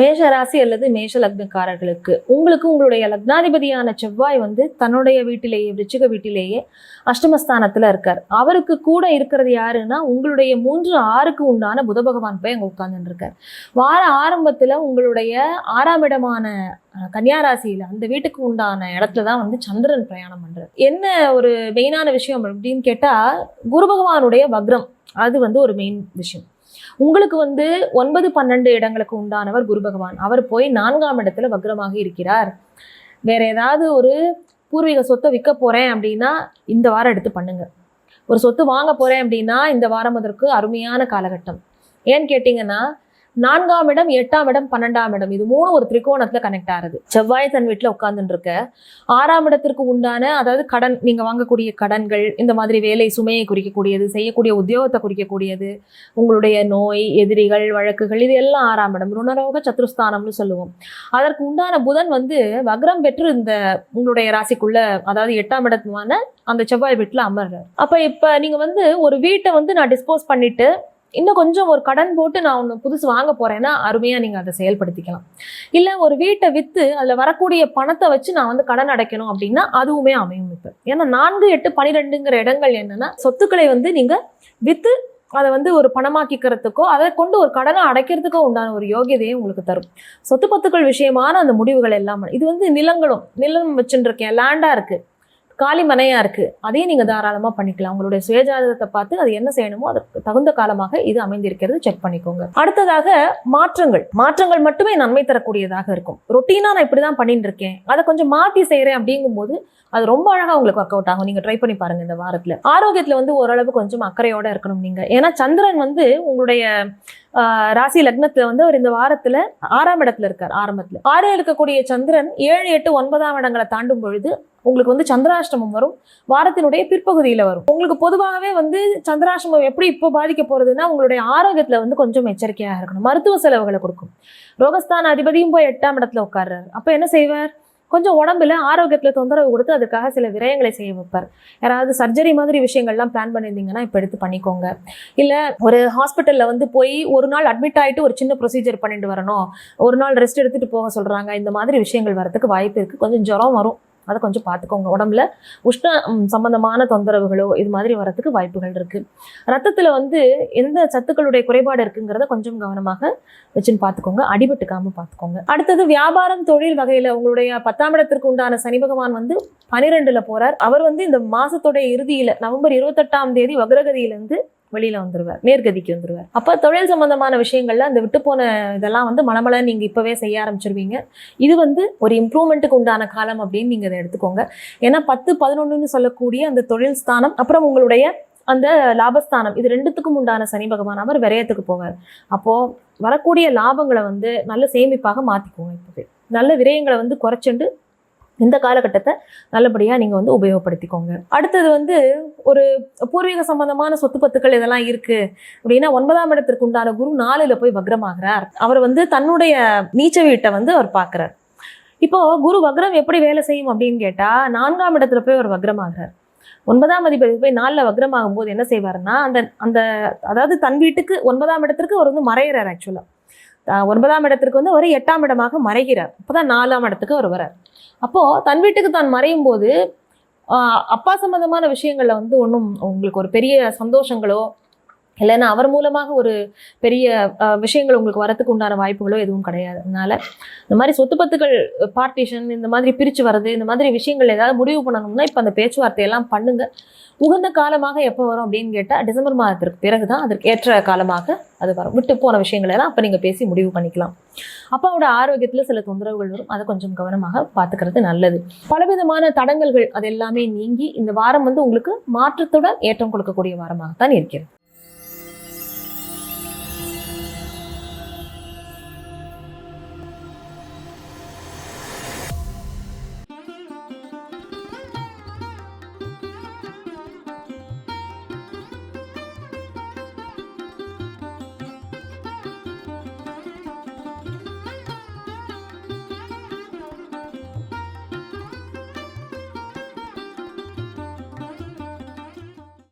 மேஷ ராசி அல்லது மேஷ லக்னக்காரர்களுக்கு உங்களுக்கு உங்களுடைய லக்னாதிபதியான செவ்வாய் வந்து தன்னுடைய வீட்டிலேயே விருச்சிக வீட்டிலேயே அஷ்டமஸ்தானத்தில் இருக்கார். அவருக்கு கூட இருக்கிறது யாருன்னா உங்களுடைய மூன்று ஆறுக்கு உண்டான புத பகவான் போய் அங்கே உட்கார்ந்துட்டு இருக்கார் வார ஆரம்பத்தில் உங்களுடைய ஆறாம் இடமான கன்னியாராசியில் அந்த வீட்டுக்கு உண்டான இடத்துல தான் வந்து சந்திரன் பிரயாணம் பண்ணுறார் என்ன ஒரு மெயினான விஷயம் அப்படின்னு கேட்டால் குரு பகவானுடைய வக்ரம் அது வந்து ஒரு மெயின் விஷயம். உங்களுக்கு வந்து ஒன்பது பன்னெண்டு இடங்களுக்கு உண்டானவர் குரு பகவான். அவர் போய் நான்காம் இடத்துல வக்ரமாக இருக்கிறார். வேற ஏதாவது ஒரு பூர்வீக சொத்தை விற்க போறேன் அப்படின்னா இந்த வாரம் எடுத்து பண்ணுங்க. ஒரு சொத்து வாங்க போறேன் அப்படின்னா இந்த வாரம் அதற்கு அருமையான காலகட்டம். ஏன்னு கேட்டிங்கன்னா நான்காம் இடம் எட்டாம் இடம் பன்னெண்டாம் இடம். இது மூணு ஒரு திரிகோணத்துல கனெக்ட் ஆகுது. செவ்வாய் தன் வீட்டுல உட்கார்ந்துட்டு இருக்க ஆறாம் இடத்திற்கு உண்டான அதாவது கடன் நீங்க வாங்கக்கூடிய கடன்கள் இந்த மாதிரி வேலை சுமையை குறிக்கக்கூடியது செய்யக்கூடிய உத்தியோகத்தை குறிக்கக்கூடியது உங்களுடைய நோய் எதிரிகள் வழக்குகள் இது எல்லாம் ஆறாம் இடம். ருணரோக சத்ருஸ்தானம்னு சொல்லுவோம். அதற்கு உண்டான புதன் வந்து வக்ரம் பெற்று இந்த உங்களுடைய ராசிக்குள்ள அதாவது எட்டாம் இடத்துமான அந்த செவ்வாய் வீட்டுல அமர்றார். அப்ப இப்ப நீங்க வந்து ஒரு வீட்டை வந்து நான் டிஸ்போஸ் பண்ணிட்டு இன்னும் கொஞ்சம் ஒரு கடன் போட்டு நான் ஒன்று புதுசு வாங்க போறேன்னா அருமையாக நீங்கள் அதை செயல்படுத்திக்கலாம். இல்லை ஒரு வீட்டை விற்று அதில் வரக்கூடிய பணத்தை வச்சு நான் வந்து கடன் அடைக்கணும் அப்படின்னா அதுவுமே அமையும் இப்போ. ஏன்னா நான்கு எட்டு பனிரெண்டுங்கிற இடங்கள் என்னன்னா சொத்துக்களை வந்து நீங்கள் விற்று அதை வந்து ஒரு பணமாக்கிக்கிறதுக்கோ அதை கொண்டு ஒரு கடனை அடைக்கிறதுக்கோ உண்டான ஒரு யோகியதையும் உங்களுக்கு தரும். சொத்து பத்துக்கள் விஷயமான அந்த முடிவுகள் எல்லாமே. இது வந்து நிலங்களும் நிலம் வச்சுருக்கேன் லேண்டாக இருக்குது காலி இருக்குது அதையும் நீங்கள் தாராளமாக பண்ணிக்கலாம். உங்களுடைய சுயஜாதகத்தை பார்த்து அது என்ன செய்யணுமோ அதுக்கு தகுந்த காலமாக இது அமைந்திருக்கிறது. செக் பண்ணிக்கோங்க. அடுத்ததாக மாற்றங்கள். மாற்றங்கள் மட்டுமே நன்மை தரக்கூடியதாக இருக்கும். ரொட்டீனாக நான் இப்படிதான் பண்ணிட்டு இருக்கேன் அதை கொஞ்சம் மாற்றி செய்கிறேன் அப்படிங்கும்போது அது ரொம்ப அழகாக உங்களுக்கு ஒர்க் அவுட் ஆகும். நீங்கள் ட்ரை பண்ணி பாருங்க இந்த வாரத்தில். ஆரோக்கியத்தில் வந்து ஓரளவு கொஞ்சம் அக்கறையோடு இருக்கணும் நீங்கள் ஏன்னா சந்திரன் வந்து உங்களுடைய ராசி லக்னத்துல வந்து அவர் இந்த வாரத்துல ஆறாம் இடத்துல இருக்கார் ஆரம்பத்துல. ஆறு இருக்கக்கூடிய சந்திரன் ஏழு எட்டு ஒன்பதாம் இடங்களை தாண்டும் பொழுது உங்களுக்கு வந்து சந்திராஷ்டமம் வரும். வாரத்தினுடைய பிற்பகுதியில் வரும். உங்களுக்கு பொதுவாகவே வந்து சந்திராஷ்டமம் எப்படி இப்போ பாதிக்க போகிறதுனா உங்களுடைய ஆரோக்கியத்தில் வந்து கொஞ்சம் எச்சரிக்கையாக இருக்கணும். மருத்துவ செலவுகளை கொடுக்கும். ரோகஸ்தான அதிபதியும் போய் எட்டாம் இடத்துல உட்கார்றாரு. அப்போ என்ன செய்வார்? கொஞ்சம் உடம்புல ஆரோக்கியத்தில் தொந்தரவு கொடுத்து அதுக்காக சில விரயங்களை செய்ய வைப்பார். யாராவது சர்ஜரி மாதிரி விஷயங்கள்லாம் பிளான் பண்ணியிருந்தீங்கன்னா இப்போ எடுத்து பண்ணிக்கோங்க. இல்லை ஒரு ஹாஸ்பிட்டலில் வந்து போய் ஒரு நாள் அட்மிட் ஆகிட்டு ஒரு சின்ன ப்ரொசீஜர் பண்ணிட்டு வரணும். ஒரு நாள் ரெஸ்ட் எடுத்துகிட்டு போக சொல்கிறாங்க இந்த மாதிரி விஷயங்கள் வரதுக்கு வாய்ப்பு இருக்குது கொஞ்சம் ஜுரம் வரும். அதை கொஞ்சம் பார்த்துக்கோங்க. உடம்புல உஷ்ண சம்மந்தமான சம்பந்தமான தொந்தரவுகளோ இது மாதிரி வரத்துக்கு வாய்ப்புகள் இருக்குது ரத்தத்தில் வந்து எந்த சத்துக்களுடைய குறைபாடு இருக்குங்கிறத கொஞ்சம் கவனமாக வச்சுன்னு பார்த்துக்கோங்க. அடிபட்டுக்காமல் பார்த்துக்கோங்க. அடுத்தது வியாபாரம் தொழில் வகையில் உங்களுடைய பத்தாம் இடத்திற்கு உண்டான சனி பகவான் வந்து பனிரெண்டில் போகிறார் அவர் வந்து இந்த மாதத்துடைய இறுதியில் நவம்பர் இருபத்தெட்டாம் தேதி வக்ரகதியிலேருந்து வெளியில் வந்துடுவார் நேர்கதிக்கு வந்துடுவார் அப்போ தொழில் சம்பந்தமான விஷயங்களில் அந்த விட்டுப்போன இதெல்லாம் வந்து மலமலை நீங்கள் இப்போவே செய்ய ஆரம்பிச்சிருவீங்க. இது வந்து ஒரு இம்ப்ரூவ்மெண்ட்டுக்கு உண்டான காலம் அப்படின்னு நீங்கள் அதை எடுத்துக்கோங்க. ஏன்னா பத்து பதினொன்றுன்னு சொல்லக்கூடிய அந்த தொழில் ஸ்தானம் அப்புறம் உங்களுடைய அந்த லாபஸ்தானம் இது ரெண்டுத்துக்கும் உண்டான சனி பகவான் அவர் விரயத்துக்கு போவார். அப்போது வரக்கூடிய லாபங்களை வந்து நல்ல சேமிப்பாக மாற்றிக்குவோம் இப்போவே. நல்ல விரயங்களை வந்து குறைச்சிண்டு இந்த காலகட்டத்தை நல்லபடியாக நீங்கள் வந்து உபயோகப்படுத்திக்கோங்க. அடுத்தது வந்து ஒரு பூர்வீக சம்பந்தமான சொத்து பத்துக்கள் இதெல்லாம் இருக்குது அப்படின்னா ஒன்பதாம் இடத்திற்கு உண்டான குரு நாலில் போய் வக்ரமாகிறார். அவர் வந்து தன்னுடைய நீச்ச வீட்டை வந்து அவர் பார்க்குறார். இப்போ குரு வக்ரம் எப்படி வேலை செய்யும் அப்படின்னு கேட்டால் நான்காம் இடத்துல போய் அவர் வக்ரமாகிறார். ஒன்பதாம் அதிபதி போய் நாலில் வக்ரமாகும் போது என்ன செய்வாருன்னா அந்த அந்த அதாவது தன் வீட்டுக்கு ஒன்பதாம் இடத்திற்கு அவர் வந்து மறையிறார் ஆக்சுவலாக ஒன்பதாம் இடத்திற்கு வந்து அவர் எட்டாம் இடமாக மறைகிறார். அப்பதான் நாலாம் இடத்துக்கு அவர் வரார் அப்போது தன் வீட்டுக்கு தான் மறையும் போது அப்பா சம்பந்தமான விஷயங்களில் வந்து ஒன்றும் உங்களுக்கு ஒரு பெரிய சந்தோஷங்களோ இல்லைன்னா அவர் மூலமாக ஒரு பெரிய விஷயங்கள் உங்களுக்கு வரத்துக்கு உண்டான வாய்ப்புகளோ எதுவும் கிடையாது. அதனால இந்த மாதிரி சொத்து பத்துக்கள் பார்ட்டிஷன் இந்த மாதிரி பிரித்து வர்றது இந்த மாதிரி விஷயங்கள் ஏதாவது முடிவு பண்ணணும்னா இப்போ அந்த பேச்சுவார்த்தையெல்லாம் பண்ணுங்க. உகந்த காலமாக எப்போ வரும் அப்படின்னு கேட்டால் டிசம்பர் மாதத்திற்கு பிறகு தான் அதற்கு ஏற்ற காலமாக அது வரும். விட்டு போன விஷயங்கள் எல்லாம் அப்போ நீங்கள் பேசி முடிவு பண்ணிக்கலாம். அப்பாவோட ஆரோக்கியத்தில் சில தொந்தரவுகள் வரும். அதை கொஞ்சம் கவனமாக பார்த்துக்கிறது நல்லது. பலவிதமான தடங்கல்கள் அது எல்லாமே நீங்கி இந்த வாரம் வந்து உங்களுக்கு மாற்றத்துடன் ஏற்றம் கொடுக்கக்கூடிய வாரமாகத்தான் இருக்கிறது.